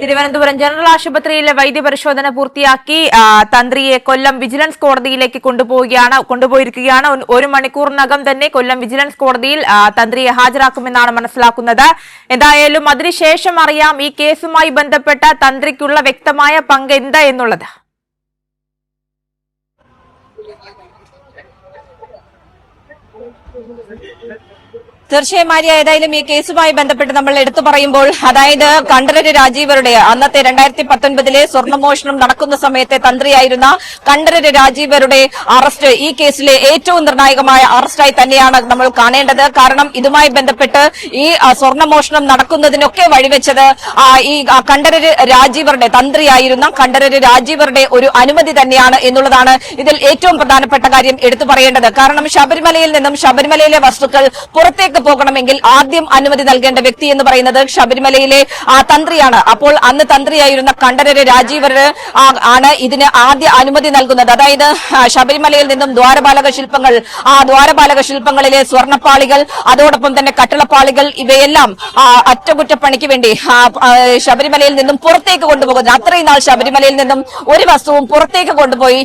Thiruvananthapuram general ആശുപത്രിയിലെ വൈദ്യപരിശോധന പൂർത്തിയാക്കി തന്ത്രിയെ കൊല്ലം vigilance കോടതിയിലേക്ക് കൊണ്ടുപോവുകയാണ് കൊണ്ടുപോയിരിക്കുകയാണ്. ഒരു- മണിക്കൂറിനകം തന്നെ കൊല്ലം വിജിലൻസ് കോടതിയിൽ തന്ത്രിയെ ഹാജരാക്കുമെന്നാണ് മനസ്സിലാക്കുന്നത്. എന്തായാലും അതിനുശേഷം അറിയാം ഈ കേസുമായി ബന്ധപ്പെട്ട തന്ത്രിക്കുള്ള വ്യക്തമായ പങ്ക് എന്താ എന്നുള്ളത്. തീർച്ചയായും മാരിയ ഏതായാലും ഈ കേസുമായി ബന്ധപ്പെട്ട് നമ്മൾ എടുത്തു പറയുമ്പോൾ അതായത് കണ്ഠരര് രാജീവരുടെ അന്നത്തെ രണ്ടായിരത്തി പത്തൊൻപതിലെ സ്വർണമോഷണം നടക്കുന്ന സമയത്തെ തന്ത്രിയായിരുന്ന കണ്ഠരര് രാജീവരുടെ അറസ്റ്റ് ഈ കേസിലെ ഏറ്റവും നിർണായകമായ അറസ്റ്റായി തന്നെയാണ് നമ്മൾ കാണേണ്ടത്. കാരണം ഇതുമായി ബന്ധപ്പെട്ട് ഈ സ്വർണമോഷണം നടക്കുന്നതിനൊക്കെ വഴിവെച്ചത് ഈ കണ്ഠരര് രാജീവരുടെ തന്ത്രിയായിരുന്ന കണ്ഠരര് രാജീവരുടെ ഒരു അനുമതി തന്നെയാണ് എന്നുള്ളതാണ് ഇതിൽ ഏറ്റവും പ്രധാനപ്പെട്ട കാര്യം എടുത്തു പറയേണ്ടത്. കാരണം ശബരിമലയിൽ നിന്നും ശബരിമലയിലെ വസ്തുക്കൾ പുറത്തേക്ക് പോകണമെങ്കിൽ ആദ്യം അനുമതി നൽകേണ്ട വ്യക്തി എന്ന് പറയുന്നത് ശബരിമലയിലെ ആ തന്ത്രിയാണ്. അപ്പോൾ അന്ന് തന്ത്രിയായിരുന്ന കണ്ഠരര് രാജീവര് ആണ് ഇതിന് ആദ്യ അനുമതി നൽകുന്നത്. അതായത് ശബരിമലയിൽ നിന്നും ദ്വാരപാലക ശില്പങ്ങൾ ആ ദ്വാരപാലക ശില്പങ്ങളിലെ സ്വർണപ്പാളികൾ അതോടൊപ്പം തന്നെ കട്ടിളപ്പാളികൾ ഇവയെല്ലാം അറ്റകുറ്റപ്പണിക്ക് വേണ്ടി ശബരിമലയിൽ നിന്നും പുറത്തേക്ക് കൊണ്ടുപോകുന്നത്. അത്രയും നാൾ ശബരിമലയിൽ നിന്നും ഒരു വസ്തുവും പുറത്തേക്ക് കൊണ്ടുപോയി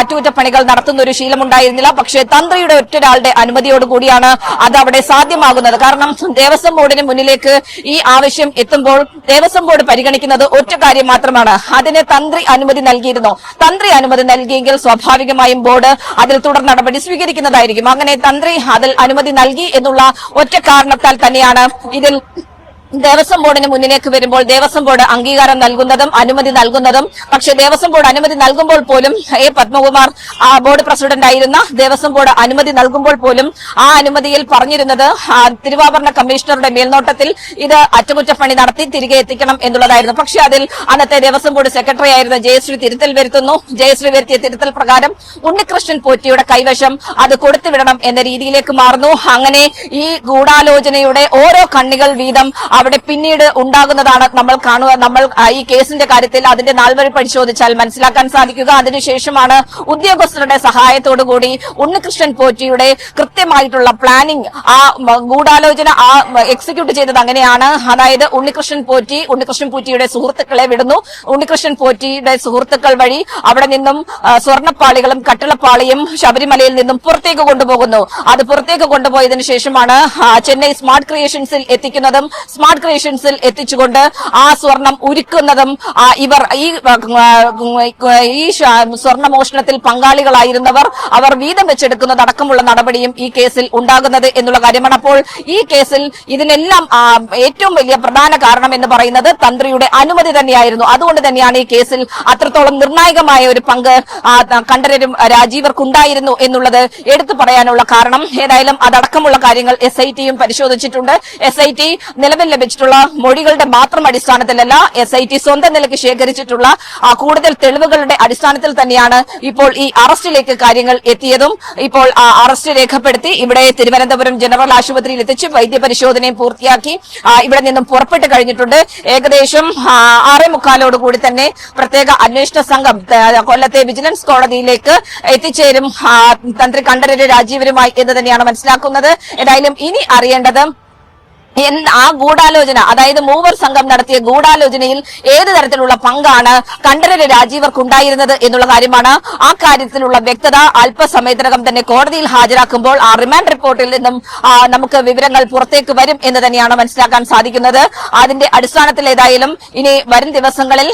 അറ്റകുറ്റപ്പണികൾ നടത്തുന്ന ഒരു ശീലമുണ്ടായിരുന്നില്ല. പക്ഷേ തന്ത്രിയുടെ ഒറ്റൊരാളുടെ അനുമതിയോടുകൂടിയാണ് അത് അവിടെ സാധ്യമാകുന്നത്. കാരണം ദേവസ്വം ബോർഡിന് മുന്നിലേക്ക് ഈ ആവശ്യം എത്തുമ്പോൾ ദേവസ്വം ബോർഡ് പരിഗണിക്കുന്നത് ഒറ്റ കാര്യം മാത്രമാണ്. അതിന് തന്ത്രി അനുമതി നൽകിയിരുന്നു. തന്ത്രി അനുമതി നൽകിയെങ്കിൽ സ്വാഭാവികമായും ബോർഡ് അതിൽ തുടർ നടപടി സ്വീകരിക്കുന്നതായിരിക്കും. അങ്ങനെ തന്ത്രി അതിൽ അനുമതി നൽകി എന്നുള്ള ഒറ്റ കാരണത്താൽ തന്നെയാണ് ഇതിൽ ദേവസ്വം ബോർഡിന് മുന്നിലേക്ക് വരുമ്പോൾ ദേവസ്വം ബോർഡ് അംഗീകാരം നൽകുന്നതും അനുമതി നൽകുന്നതും പക്ഷേ ദേവസ്വം ബോർഡ് അനുമതി നൽകുമ്പോൾ പോലും എ പത്മകുമാർ ബോർഡ് പ്രസിഡന്റ് ആയിരുന്ന ദേവസ്വം ബോർഡ് അനുമതി നൽകുമ്പോൾ പോലും ആ അനുമതിയിൽ പറഞ്ഞിരുന്നത് തിരുവാഭരണ കമ്മീഷണറുടെ മേൽനോട്ടത്തിൽ ഇത് അറ്റകുറ്റപ്പണി നടത്തി തിരികെ എത്തിക്കണം എന്നുള്ളതായിരുന്നു. പക്ഷേ അതിൽ അന്നത്തെ ദേവസ്വം ബോർഡ് സെക്രട്ടറി ആയിരുന്ന ജയശ്രീ തിരുത്തൽ വരുത്തുന്നു. ജയശ്രീ വരുത്തിയ തിരുത്തൽ പ്രകാരം ഉണ്ണികൃഷ്ണൻ പോറ്റിയുടെ കൈവശം അത് കൊടുത്തുവിടണം എന്ന രീതിയിലേക്ക് മാറുന്നു. അങ്ങനെ ഈ ഗൂഢാലോചനയുടെ ഓരോ കണ്ണികൾ വീതം അവിടെ പിന്നീട് ഉണ്ടാകുന്നതാണ് നമ്മൾ കാണുക. നമ്മൾ ഈ കേസിന്റെ കാര്യത്തിൽ അതിന്റെ നാൾവഴി പരിശോധിച്ചാൽ മനസ്സിലാക്കാൻ സാധിക്കുക. അതിനുശേഷമാണ് ഉദ്യോഗസ്ഥരുടെ സഹായത്തോടുകൂടി ഉണ്ണികൃഷ്ണൻ പോറ്റിയുടെ കൃത്യമായിട്ടുള്ള പ്ലാനിംഗ് ആ ഗൂഢാലോചന ആ എക്സിക്യൂട്ട് ചെയ്തത് അങ്ങനെയാണ്. അതായത് ഉണ്ണികൃഷ്ണൻ പോറ്റി ഉണ്ണികൃഷ്ണൻ പോറ്റിയുടെ സുഹൃത്തുക്കളെ വിടുന്നു. ഉണ്ണികൃഷ്ണൻ പോറ്റിയുടെ സുഹൃത്തുക്കൾ വഴി അവിടെ നിന്നും സ്വർണപ്പാളികളും കട്ടിളപ്പാളിയും ശബരിമലയിൽ നിന്നും പുറത്തേക്ക് കൊണ്ടുപോകുന്നു. അത് പുറത്തേക്ക് കൊണ്ടുപോയതിനു ശേഷമാണ് ചെന്നൈ സ്മാർട്ട് ക്രിയേഷൻസിൽ എത്തിക്കുന്നതും സ്മാർട്ട് ക്രിയേഷൻസിൽ എത്തിച്ചുകൊണ്ട് ആ സ്വർണം ഉരുക്കുന്നതും ഇവർ ഈ സ്വർണ മോഷണത്തിൽ പങ്കാളികളായിരുന്നവർ അവർ വീതം വെച്ചെടുക്കുന്നതടക്കമുള്ള നടപടിയും ഈ കേസിൽ ഉണ്ടാകുന്നത് എന്നുള്ള കാര്യമാണ്. അപ്പോൾ ഈ കേസിൽ ഇതിനെല്ലാം ഏറ്റവും വലിയ പ്രധാന കാരണം എന്ന് പറയുന്നത് തന്ത്രിയുടെ അനുമതി തന്നെയായിരുന്നു. അതുകൊണ്ട് തന്നെയാണ് ഈ കേസിൽ അത്രത്തോളം നിർണായകമായ ഒരു പങ്ക് കണ്ഠരരും രാജീവർക്കുണ്ടായിരുന്നു എന്നുള്ളത് എടുത്തു പറയാനുള്ള കാരണം. ഏതായാലും അതടക്കമുള്ള കാര്യങ്ങൾ എസ് ഐ ടിയും പരിശോധിച്ചിട്ടുണ്ട്. എസ് ഐ ടി നിലവിൽ ലഭിച്ചിട്ടുള്ള മൊഴികളുടെ മാത്രം അടിസ്ഥാനത്തിലല്ല എസ് ഐ ടി സ്വന്തം നിലയ്ക്ക് ശേഖരിച്ചിട്ടുള്ള കൂടുതൽ തെളിവുകളുടെ അടിസ്ഥാനത്തിൽ തന്നെയാണ് ഇപ്പോൾ ഈ അറസ്റ്റിലേക്ക് കാര്യങ്ങൾ എത്തിയതും. ഇപ്പോൾ അറസ്റ്റ് രേഖപ്പെടുത്തി ഇവിടെ തിരുവനന്തപുരം ജനറൽ ആശുപത്രിയിൽ എത്തിച്ച് വൈദ്യപരിശോധനയും പൂർത്തിയാക്കി ഇവിടെ നിന്നും പുറപ്പെട്ട് കഴിഞ്ഞിട്ടുണ്ട്. ഏകദേശം ആറേ മുക്കാലോടുകൂടി തന്നെ പ്രത്യേക അന്വേഷണ സംഘം കൊല്ലത്തെ വിജിലൻസ് കോടതിയിലേക്ക് എത്തിച്ചേരും. തന്ത്രി കണ്ഠരര് രാജീവരുമായി എന്ന് തന്നെയാണ് മനസ്സിലാക്കുന്നത്. എന്തായാലും ഇനി അറിയേണ്ടത് ആ ഗൂഢാലോചന അതായത് മൂവർ സംഘം നടത്തിയ ഗൂഢാലോചനയിൽ ഏത് തരത്തിലുള്ള പങ്കാണ് കണ്ഠരര് രാജീവർക്കുണ്ടായിരുന്നത് എന്നുള്ള കാര്യമാണ് ആ കാര്യത്തിലുള്ള വ്യക്തത അല്പസമയത്തിനകം തന്നെ കോടതിയിൽ ഹാജരാക്കുമ്പോൾ ആ റിമാൻഡ് റിപ്പോർട്ടിൽ നിന്നും നമുക്ക് വിവരങ്ങൾ പുറത്തേക്ക് വരും എന്ന് തന്നെയാണ് മനസ്സിലാക്കാൻ സാധിക്കുന്നത്. അതിന്റെ അടിസ്ഥാനത്തിൽ ഏതായാലും ഇനി വരും ദിവസങ്ങളിൽ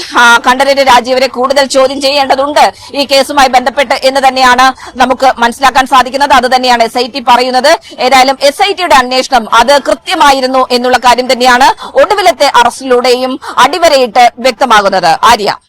കണ്ഠരര് രാജീവരെ കൂടുതൽ ചോദ്യം ചെയ്യേണ്ടതുണ്ട് ഈ കേസുമായി ബന്ധപ്പെട്ട് എന്ന് തന്നെയാണ് നമുക്ക് മനസ്സിലാക്കാൻ സാധിക്കുന്നത്. അത് തന്നെയാണ് എസ് പറയുന്നത്. ഏതായാലും എസ് അന്വേഷണം അത് കൃത്യമായിരുന്നു എന്നുള്ള കാര്യം തന്നെയാണ് ഒടുവിലത്തെ അറസ്റ്റിലൂടെയും അടിവരയിട്ട് വ്യക്തമാകുന്നത്. ആര്യ.